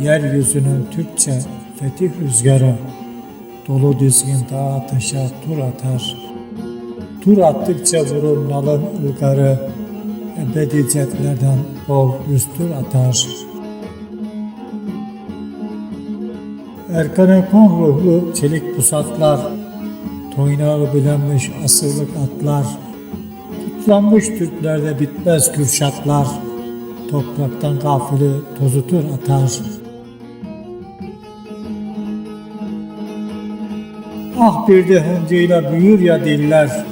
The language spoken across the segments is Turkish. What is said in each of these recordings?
Yeryüzünün Türkçe fetih rüzgarı Dolu dizgin dağa taşa tur atar. Tur attıkça vurur nalın ılgarı Ebedi ceplerden bol düstur atar. Erkanekon ruhlu çelik pusatlar Toynağı bilenmiş asırlık atlar Kutlanmış Türklerde bitmez kürşatlar Topraktan gafili tozutur atar Ah bir de hıncıyla büyür ya diller.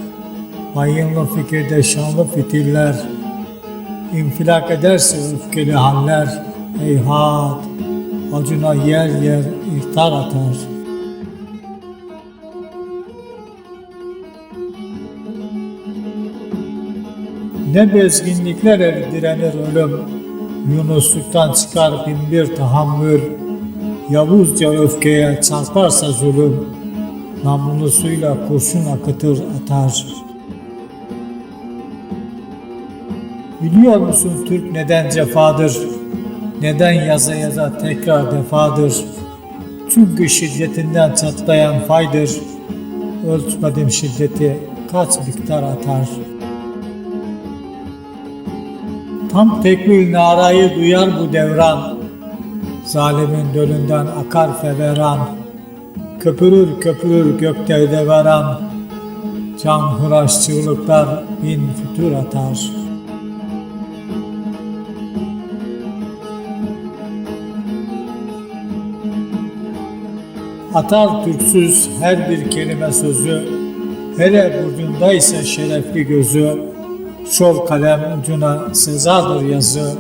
Bayınlı fikirde şanlı fitiller. İnfilak ederse öfkeli haller. Heyhat Acına yer yer ihtar atar. Ne bezginlikler er direnir ölüm. Yunusluktan çıkar bin bir tahammül. Yavuzca öfkeye çarparsa zulüm Namlusuyla kurşun akıtır atar Biliyor musun Türk neden cefadır? Neden yaza yaza tekrar defadır? Çünkü şiddetinden çatlayan faydır. Ölçmedim şiddeti kaç miktar atar. Tam tekbir narayı duyar bu devran. Zalimin dölünden akar feveran. Köpürür köpürür gökte deveran. Can hıraş çığlıklar bin fütür atar. Atar türksüz her bir kelime sözü, hele burcundaysa şerefli gözü, şol kalem ucuna sezadır yazı,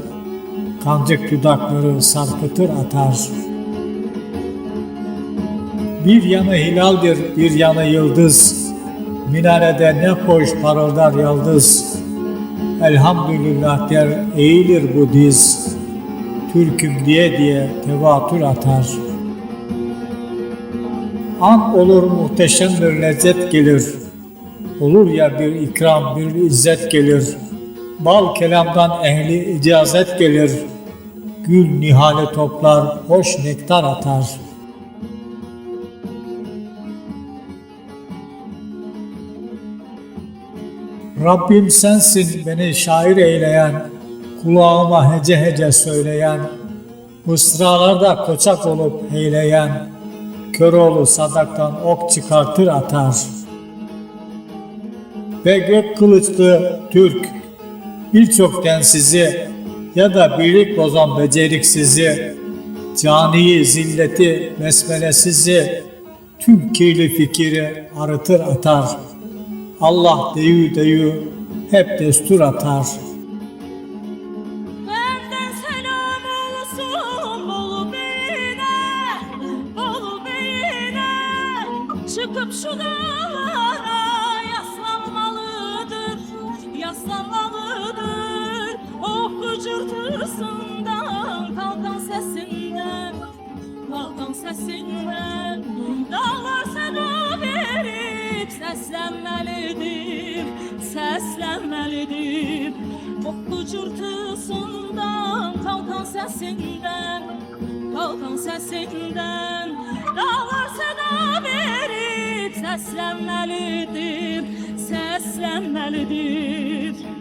kancık dudakları sarkıtır atar. Bir yanı hilaldir, bir yanı yıldız, minarede ne hoş parıldar yıldız. Elhamdülillah der eğilir bu diz, Türküm diye diye tevatür atar.'' An olur muhteşem bir lezzet gelir. Olur ya bir ikram, bir izzet gelir. Bal kelamdan ehli icazet gelir. Gül nihale toplar, hoş nektar atar. Rabbim sensin beni şair eyleyen, kulağıma hece hece söyleyen, mısralarda koçak olup heyleyen, Köroğlu sadaktan ok çıkartır atar. Ve gök kılıçlı Türk birçok densizi ya da birlik bozan beceriksizi, caniyi, zilleti, besmelesizi, tüm kirli fikri arıtır atar. Allah deyü deyü hep destur atar. Yaslanmalıdır, yaslanmalıdır. Oh gıcırtısından, seslenmelidir. Oh gıcırtısından, kalkan sesinden, kalkan sesinden. Dağlar seda verip seslenmelidir, seslenmelidir.